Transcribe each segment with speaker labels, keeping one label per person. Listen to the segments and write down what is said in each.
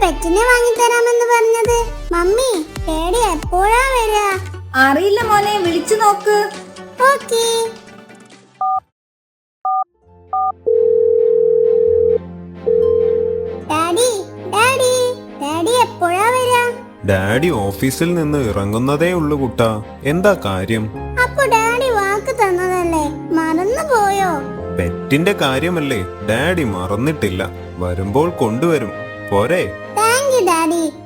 Speaker 1: പെറ്റിനെ വാങ്ങിത്തരാമെന്ന് പറഞ്ഞത്? Mummy daddy എപ്പോഴാ വരിക
Speaker 2: അറിയില്ല മോനെ വിളിച്ചു നോക്ക്.
Speaker 1: ഓക്കേ. ഡാഡി ഡാഡി ഡാഡി എപ്പോഴാ വരിക
Speaker 3: ഡാഡി ഓഫീസിൽ നിന്ന് ഇറങ്ങുന്നതേ ഉള്ളു കുട്ടാ. എന്താ കാര്യം?
Speaker 1: അപ്പൊ ഡാഡി വാക്ക് തന്നതല്ലേ? മറന്നു പോയോ
Speaker 3: പെറ്റിന്റെ കാര്യമല്ലേ? ഡാഡി മറന്നിട്ടില്ല. വരുമ്പോൾ കൊണ്ടുവരും. പോരെ?
Speaker 1: താങ്ക് യു ഡാഡി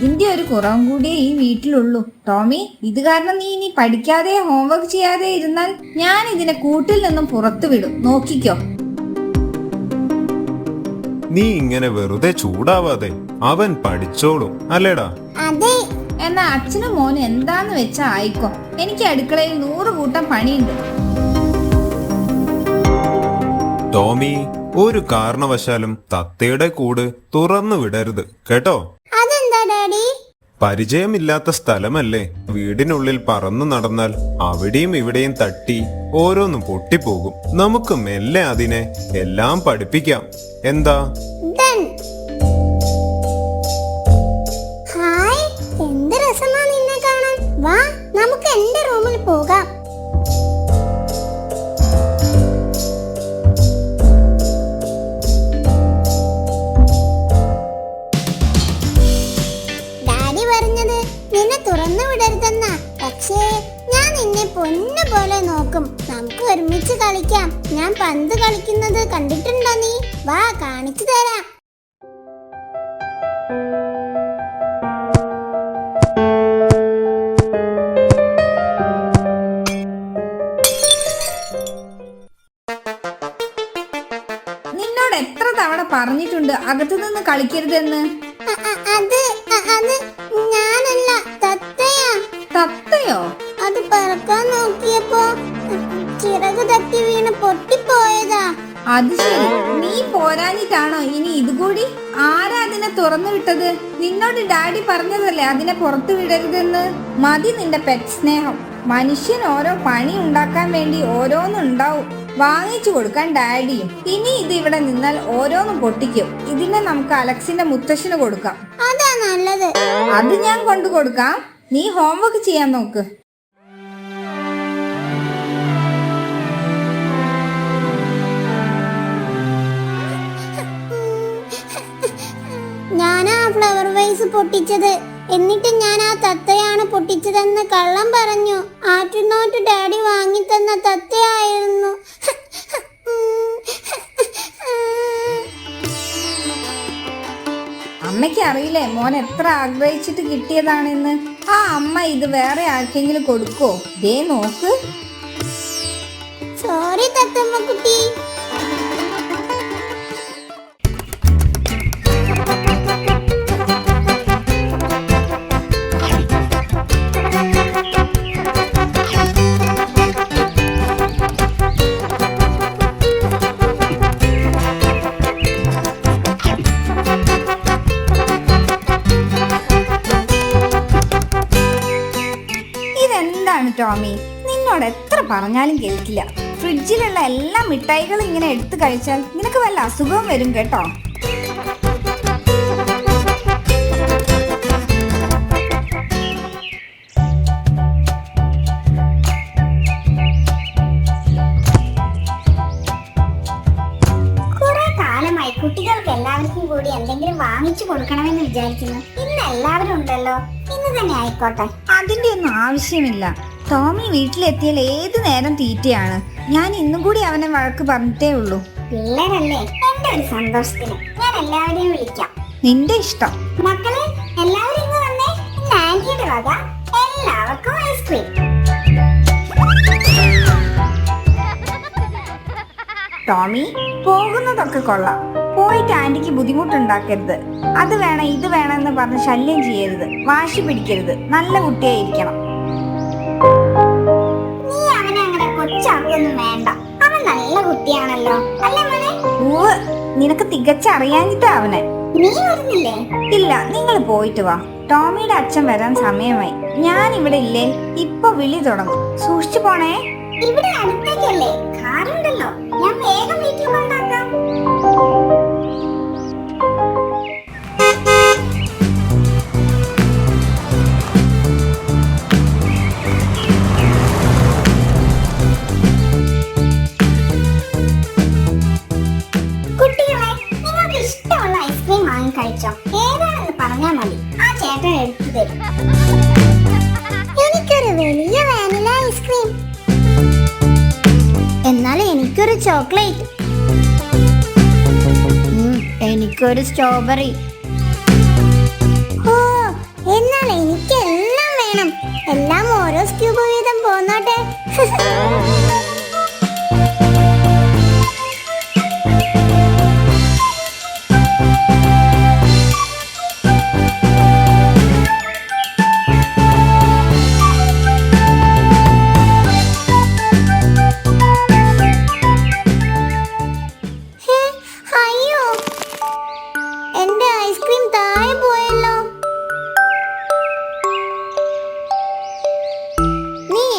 Speaker 2: ഇതിന്റെ ഒരു കുറവും കൂടിയേ ഈ വീട്ടിലുള്ളൂ. ടോമി ഇത് കാരണം നീ ഇനി പഠിക്കാതെ ഹോംവർക്ക് ചെയ്യാതെ ഇരുന്നാൽ ഞാൻ ഇതിനെ കൂട്ടിൽ നിന്നും പുറത്തു വിടും. നോക്കിക്കോ.
Speaker 3: നീ ഇങ്ങനെ വെറുതെ ചൂടാവാതെ അവൻ പഠിച്ചോളും അല്ലേടാ?
Speaker 1: അതെ.
Speaker 2: എന്നാ അച്ഛനും മോനും എന്താന്ന് വെച്ചാ ആയിക്കോ. എനിക്ക് അടുക്കളയിൽ നൂറ് കൂട്ടം പണിയുണ്ട്.
Speaker 3: ടോമി ഒരു കാരണവശാലും തത്തയുടെ കൂട് തുറന്നു വിടരുത് കേട്ടോ?
Speaker 1: ഡാഡി
Speaker 3: പരിചയമില്ലാത്ത സ്ഥലമല്ലേ? വീടിനുള്ളിൽ പറന്നു നടന്നാൽ അവിടെയും ഇവിടെയും തട്ടി ഓരോന്നും പൊട്ടിപ്പോകും. നമുക്ക് മെല്ലെ അതിനെ എല്ലാം പഠിപ്പിക്കാം. എന്താ?
Speaker 1: നിന്നെ പൊന്നു പോലെ നോക്കും. നമുക്ക് ഒരുമിച്ച് കളിക്കാം. ഞാൻ പന്ത് കളിക്കുന്നത് കണ്ടിട്ടുണ്ടോ നീ? വാ കാണിച്ചു തരാം.
Speaker 2: നിന്നോട് എത്ര തവണ പറഞ്ഞിട്ടുണ്ട് അകത്തു നിന്ന് കളിക്കരുതെന്ന്?
Speaker 1: അത് അത് അത്
Speaker 2: ശരി. നീ പോരാഞ്ഞിട്ടാണോ ഇനി ഇതുകൂടി ആരാ അതിനെ തുറന്നു വിട്ടത്? നിന്നോട് ഡാഡി പറഞ്ഞതല്ലേ അതിനെ പുറത്തു വിടരുതെന്ന്? മതി നിന്റെ പെറ്റ് സ്നേഹം. മനുഷ്യൻ ഓരോ പണി ഉണ്ടാക്കാൻ വേണ്ടി ഓരോന്നുണ്ടാവും. വാങ്ങിച്ചു കൊടുക്കാൻ ഡാഡിയും. ഇനി ഇത് ഇവിടെ നിന്നാൽ ഓരോന്നും പൊട്ടിക്കും. ഇതിനെ നമുക്ക് അലക്സിന്റെ മുത്തശ്ശന് കൊടുക്കാം.
Speaker 1: അതാ നല്ലത്.
Speaker 2: അത് ഞാൻ കൊണ്ടു കൊടുക്കാം. നീ ഹോംവർക്ക് ചെയ്യാൻ നോക്ക്.
Speaker 1: ഞാനാ ഫ്ലവർ വൈസ് പൊട്ടിച്ചത്. എന്നിട്ട് ഞാൻ ആ തത്തയാണ് പൊട്ടിച്ചതെന്ന് കള്ളം പറഞ്ഞു. ആറ്റുനോട്ട് ഡാഡി വാങ്ങിത്തന്ന തത്തയായിരുന്നു.
Speaker 2: അമ്മയ്ക്ക് അറിയില്ലേ മോൻ എത്ര ആഗ്രഹിച്ചിട്ട് കിട്ടിയതാണെന്ന്? ആ അമ്മ ഇത് വേറെ ആർക്കെങ്കിലും കൊടുക്കോ ദേ നോക്ക്.
Speaker 1: സോറി തത്തമ്മ കുട്ടി
Speaker 2: ടോമി നിന്നോട് എത്ര പറഞ്ഞാലും കേൾക്കില്ല. ഫ്രിഡ്ജിലുള്ള എല്ലാ മിഠായികളും ഇങ്ങനെ എടുത്തു കഴിച്ചാൽ നിനക്ക് വല്ല അസുഖവും വരും കേട്ടോ.
Speaker 1: കുട്ടികൾക്ക് എല്ലാവർക്കും കൂടി എന്തെങ്കിലും വാങ്ങിച്ചു കൊടുക്കണമെന്ന് വിചാരിക്കുന്നു. ഇന്ന് എല്ലാവരും ഉണ്ടല്ലോ. ഇന്ന് തന്നെ ആയിക്കോട്ടെ.
Speaker 2: അതിന്റെ ഒന്നും ആവശ്യമില്ല. ടോമി വീട്ടിലെത്തിയാൽ ഏത് നേരം തീറ്റയാണ്? ഞാൻ ഇന്നും കൂടി അവനെ വഴക്ക് പറഞ്ഞിട്ടേ ഉള്ളൂ.
Speaker 1: പിള്ളേരല്ലേ? എന്റെ ഒരു സന്തോഷത്തിന് ഞാൻ എല്ലാവരെയും വിളിക്കാം.
Speaker 2: നിന്റെ ഇഷ്ടം.
Speaker 1: മക്കളെ എല്ലാവരും ഇങ്ങ് വന്നേ. ഇന്ന് ആന്റിയുടെ വക. എല്ലാവർക്കും ഐസ്ക്രീം
Speaker 2: ടോമി പോകുന്നതൊക്കെ കൊള്ളാം. പോയിട്ട് ആന്റിക്ക് ബുദ്ധിമുട്ടുണ്ടാക്കരുത്. അത് വേണം ഇത് വേണം എന്ന് പറഞ്ഞ് ശല്യം ചെയ്യരുത്. വാശി പിടിക്കരുത്. നല്ല കുട്ടിയായിരിക്കണം.
Speaker 1: കൊച്ചാക്കൊന്നും വേണ്ട. അവൻ നല്ല കുട്ടിയാണല്ലോ. അല്ലേ മോനെ?
Speaker 2: ഊവ് നിനക്ക് തികച്ചറിയാഞ്ഞിട്ടാ അവനെ.
Speaker 1: നീ വരുന്നില്ലേ?
Speaker 2: ഇല്ല നിങ്ങൾ പോയിട്ട് വാ. ടോമിയുടെ അച്ഛൻ വരാൻ സമയമായി. ഞാൻ ഇവിടെ ഇല്ലേ? ഇപ്പൊ വിളി തുടങ്ങും. സൂക്ഷിച്ചു പോണേ.
Speaker 1: ഇവിടെ അടുത്തേക്കല്ലേ? എനിക്കൊരു വലിയ വാനില ഐസ്ക്രീം എന്നാൽ എനിക്കൊരു ചോക്ലേറ്റ് എനിക്കൊരു സ്ട്രോബെറി ഓ എന്നാൽ എനിക്കെല്ലാം വേണം. എല്ലാം ഓരോ സ്ക്യൂബ് വീതം പോന്നോട്ടെ.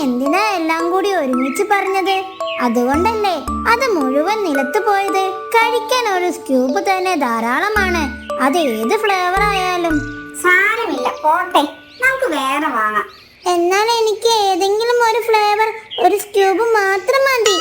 Speaker 1: എന്തിനാ എല്ലാം കൂടി ഒരുമിച്ച് പറഞ്ഞത്? അതുകൊണ്ടല്ലേ അത് മുഴുവൻ നിലത്ത് പോയത്? കഴിക്കാൻ ഒരു സ്ക്യൂബ് തന്നെ ധാരാളമാണ്. അത് ഏത് ഫ്ലേവർ ആയാലും. സാരമില്ല പോട്ടെ. നമുക്ക് വേറെ വാങ്ങാം. എന്നാൽ എനിക്ക് ഏതെങ്കിലും ഒരു ഫ്ലേവർ ഒരു സ്ക്യൂബ് മാത്രം മതി.